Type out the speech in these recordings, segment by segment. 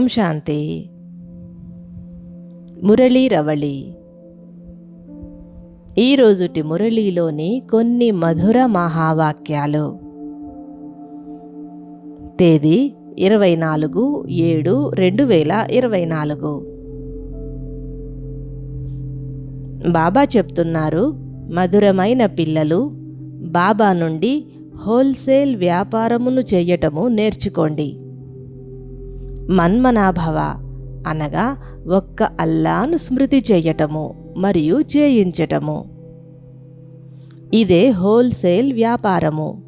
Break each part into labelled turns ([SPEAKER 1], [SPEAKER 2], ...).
[SPEAKER 1] ఓం శాంతి. మురళీ రవళి. ఈరోజుటి మురళీలోని కొన్ని మధుర మహావాక్యాలు. తేదీ ఇరవై నాలుగు ఏడు రెండు వేల ఇరవై నాలుగు బాబా చెప్తున్నారు మధురమైన పిల్లలు బాబా నుండి హోల్సేల్ వ్యాపారమును చేయటము నేర్చుకోండి. మన్మనాభవ అనగా ఒక్క అల్లాను స్మృతి చేయటము మరియు చేయించటము ఇదే హోల్సేల్ వ్యాపారము.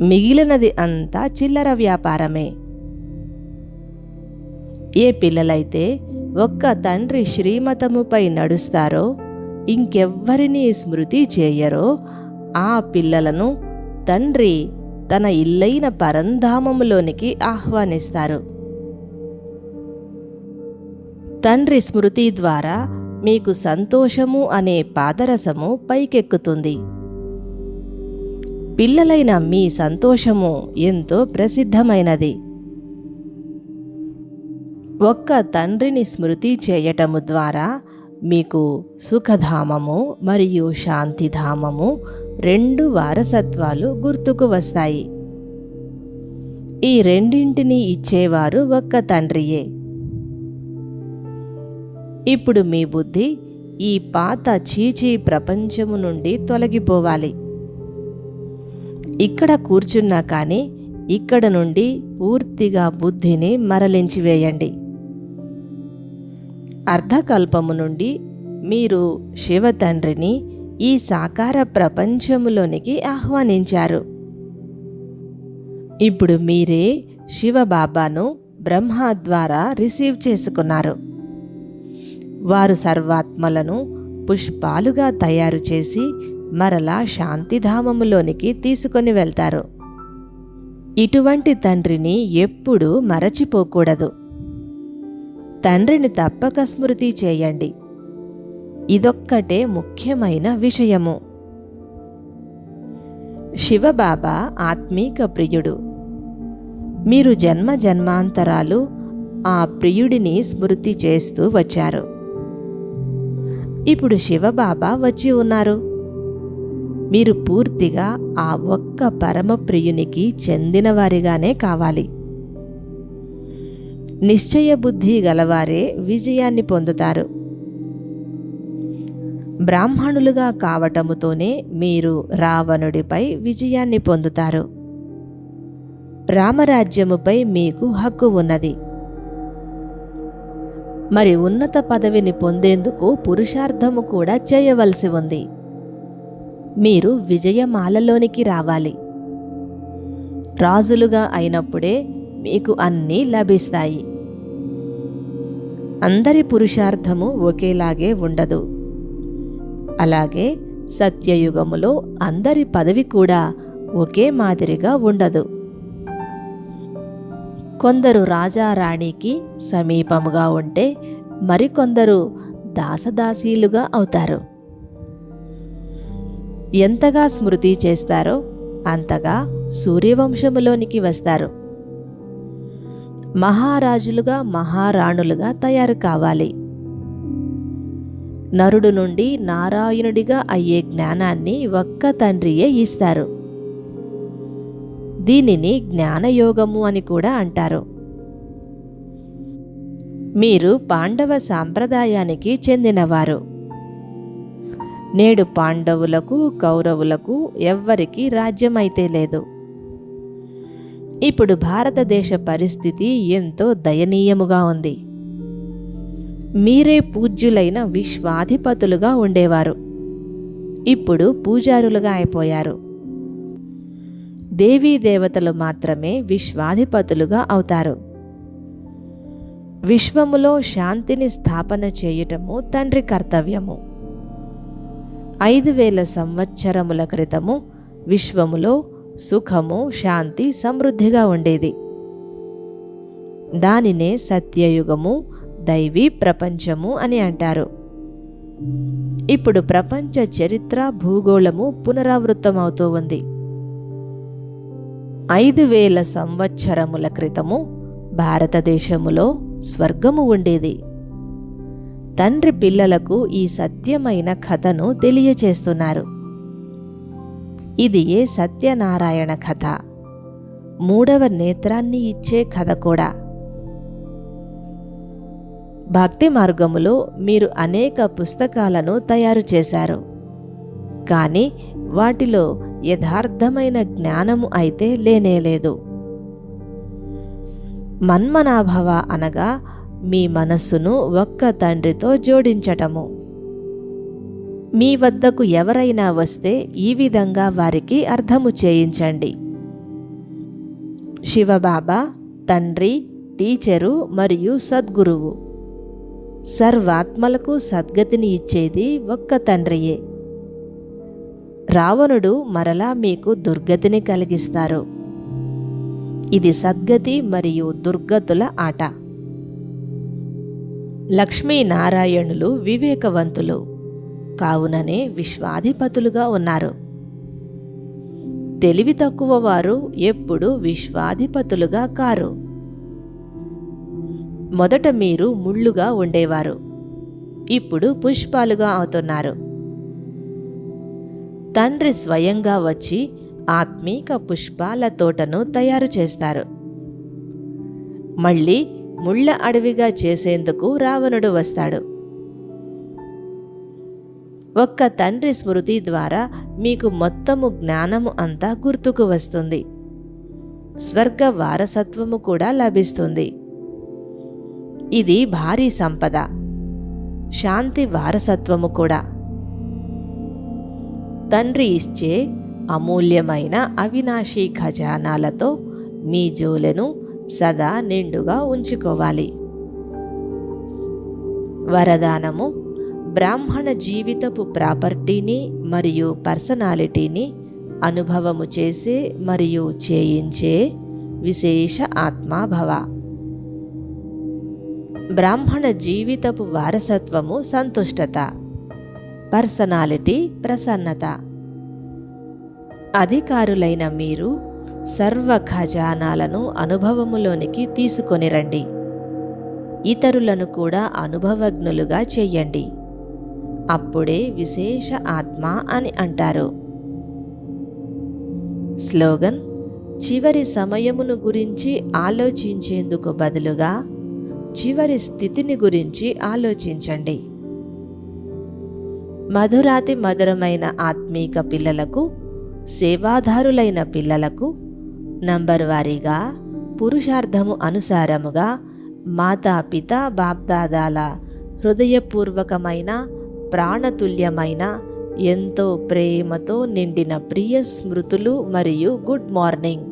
[SPEAKER 1] మిగిలినది అంతా చిల్లర వ్యాపారమే. ఏ పిల్లలైతే ఒక్క తండ్రి శ్రీమతముపై నడుస్తారో ఇంకెవ్వరినీ స్మృతి చేయరో ఆ పిల్లలను తండ్రి తన ఇల్లైన పరంధామములోనికి ఆహ్వానిస్తారు. తండ్రి స్మృతి ద్వారా మీకు సంతోషము అనే పాదరసము పైకెక్కుతుంది. పిల్లలైన మీ సంతోషము ఎంతో ప్రసిద్ధమైనది. ఒక్క తండ్రిని స్మృతి చేయటము ద్వారా మీకు సుఖధామము మరియు శాంతిధామము రెండు వారసత్వాలు గుర్తుకు వస్తాయి. ఈ రెండింటిని ఇచ్చేవారు ఒక్క తండ్రియే. ఇప్పుడు మీ బుద్ధి ఈ పాత చీచీ ప్రపంచము నుండి తొలగిపోవాలి. ఇక్కడ కూర్చున్నా కానీ ఇక్కడ నుండి పూర్తిగా బుద్ధిని మరలించివేయండి అర్ధకల్పము నుండి మీరు శివ తండ్రిని ఈ సాకార ప్రపంచములోనికి ఆహ్వానించారు. ఇప్పుడు మీరే శివబాబాను బ్రహ్మ ద్వారా రిసీవ్ చేసుకున్నారు. వారు సర్వాత్మలను పుష్పాలుగా తయారు చేసి మరలా శాంతిధామములోనికి తీసుకొని వెళ్తారు. ఇటువంటి తండ్రిని ఎప్పుడూ మరచిపోకూడదు. తండ్రిని తప్పక స్మృతి చేయండి. ఇదొక్కటే ముఖ్యమైన విషయము. శివబాబా ఆత్మీక ప్రియుడు. మీరు జన్మ జన్మాంతరాలు ఆ ప్రియుడిని స్మృతి చేస్తూ వచ్చారు. ఇప్పుడు శివబాబా వచ్చి ఉన్నారు. మీరు పూర్తిగా ఆ ఒక్క పరమ ప్రియునికి చెందినవారిగానే కావాలి. నిశ్చయ బుద్ధి గలవారే విజయాన్ని పొందుతారు. బ్రాహ్మణులుగా కావటముతోనే మీరు రావణుడిపై విజయాన్ని పొందుతారు. రామరాజ్యముపై మీకు హక్కు ఉన్నది. మరి ఉన్నత పదవిని పొందేందుకు పురుషార్థము కూడా చేయవలసి ఉంది. మీరు విజయమాలలోనికి రావాలి. రాజులుగా అయినప్పుడే మీకు అన్నీ లభిస్తాయి. అందరి పురుషార్థము ఒకేలాగే ఉండదు. అలాగే సత్యయుగములో అందరి పదవి కూడా ఒకే మాదిరిగా ఉండదు. కొందరు రాజారాణికి సమీపముగా ఉంటే మరికొందరు దాసదాసీలుగా అవుతారు. ఎంతగా స్మృతి చేస్తారో అంతగా సూర్యవంశములోనికి వస్తారు. మహారాజులుగా మహారాణులుగా తయారు కావాలి. నరుడు నుండి నారాయణుడిగా అయ్యే జ్ఞానాన్ని ఒక్క తండ్రియే ఇస్తారు. దీనిని జ్ఞానయోగము అని కూడా అంటారు. మీరు పాండవ సాంప్రదాయానికి చెందినవారు. నేడు పాండవులకు కౌరవులకు ఎవ్వరికీ రాజ్యమైతే లేదు. ఇప్పుడు భారతదేశ పరిస్థితి ఎంతో దయనీయముగా ఉంది. మీరే పూజ్యులైన విశ్వాధిపతులుగా ఉండేవారు. ఇప్పుడు పూజారులుగా అయిపోయారు. దేవీ దేవతలు మాత్రమే విశ్వాధిపతులుగా అవుతారు. విశ్వములో శాంతిని స్థాపన చేయటము తండ్రి కర్తవ్యము. ఐదు వేల సంవత్సరముల క్రితము విశ్వములో సుఖము శాంతి సమృద్ధిగా ఉండేది. దానినే సత్యయుగము దైవీ ప్రపంచము అని అంటారు. ఇప్పుడు ప్రపంచ చరిత్ర భూగోళము పునరావృతమవుతూ ఉంది. ఐదు వేల సంవత్సరముల క్రితము భారతదేశములో స్వర్గము ఉండేది. తండ్రి పిల్లలకు ఈ సత్యమైన కథను తెలియచేస్తున్నారు. ఇది ఏ సత్యనారాయణ కథ? మూడవ నేత్రాన్ని ఇచ్చే కథ కూడా. భక్తి మార్గములో మీరు అనేక పుస్తకాలను తయారు చేశారు. కానీ వాటిలో యథార్థమైన జ్ఞానము అయితే లేనేలేదు మన్మనాభవ అనగా మీ మనస్సును ఒక్క తండ్రితో జోడించటము. మీ వద్దకు ఎవరైనా వస్తే ఈ విధంగా వారికి అర్థము చేయించండి. శివబాబా తండ్రి టీచరు మరియు సద్గురువు. సర్వాత్మలకు సద్గతిని ఇచ్చేది ఒక్క తండ్రియే. రావణుడు మరలా మీకు దుర్గతిని కలిగిస్తారు. ఇది సద్గతి మరియు దుర్గతుల ఆట. లక్ష్మీనారాయణులు వివేకవంతులు కావుననే విశ్వాధిపతులుగా ఉన్నారు. తెలివి తక్కువ వారు ఎప్పుడు విశ్వాధిపతులుగా కారు. మొదట మీరు ముళ్ళుగా ఉండేవారు. ఇప్పుడు పుష్పాలుగా అవుతున్నారు. తండ్రి స్వయంగా వచ్చి ఆత్మీక పుష్పాల తోటను తయారు చేస్తారు. మళ్ళీ ముళ్ళ అడవిగా చేసేందుకు రావణుడు వస్తాడు. ఒక్క తండ్రి స్మృతి ద్వారా మీకు మొత్తము జ్ఞానము అంతా గుర్తుకు వస్తుంది. స్వర్గ వారసత్వము కూడా లభిస్తుంది. ఇది భారీ సంపద. శాంతి వారసత్వము కూడా. తండ్రి ఇచ్చే అమూల్యమైన అవినాశీ ఖజానాలతో మీ జోలెను సదా నిండుగా ఉంచుకోవాలి. వరదానము బ్రాహ్మణ జీవితపు ప్రాపర్టీని మరియు పర్సనాలిటీని అనుభవము చేసే మరియు చేయించే విశేష ఆత్మాభవ. బ్రాహ్మణ జీవితపు వారసత్వము సంతుష్టత పర్సనాలిటీ ప్రసన్నత. అధికారులైన మీరు సర్వ ఖజానాలను అనుభవములోనికి తీసుకొని రండి. ఇతరులను కూడా అనుభవజ్ఞులుగా చెయ్యండి. అప్పుడే విశేష ఆత్మ అని అంటారు. స్లోగన్ చివరి సమయమును గురించి ఆలోచించేందుకు బదులుగా చివరి స్థితిని గురించి ఆలోచించండి. మధురాతి మధురమైన ఆత్మీక పిల్లలకు సేవాదారులైన పిల్లలకు నంబర్ వారీగా పురుషార్థము అనుసారముగా మాతాపిత బాప్దాదాల హృదయపూర్వకమైన ప్రాణతుల్యమైన ఎంతో ప్రేమతో నిండిన ప్రియ స్మృతులు మరియు గుడ్ మార్నింగ్.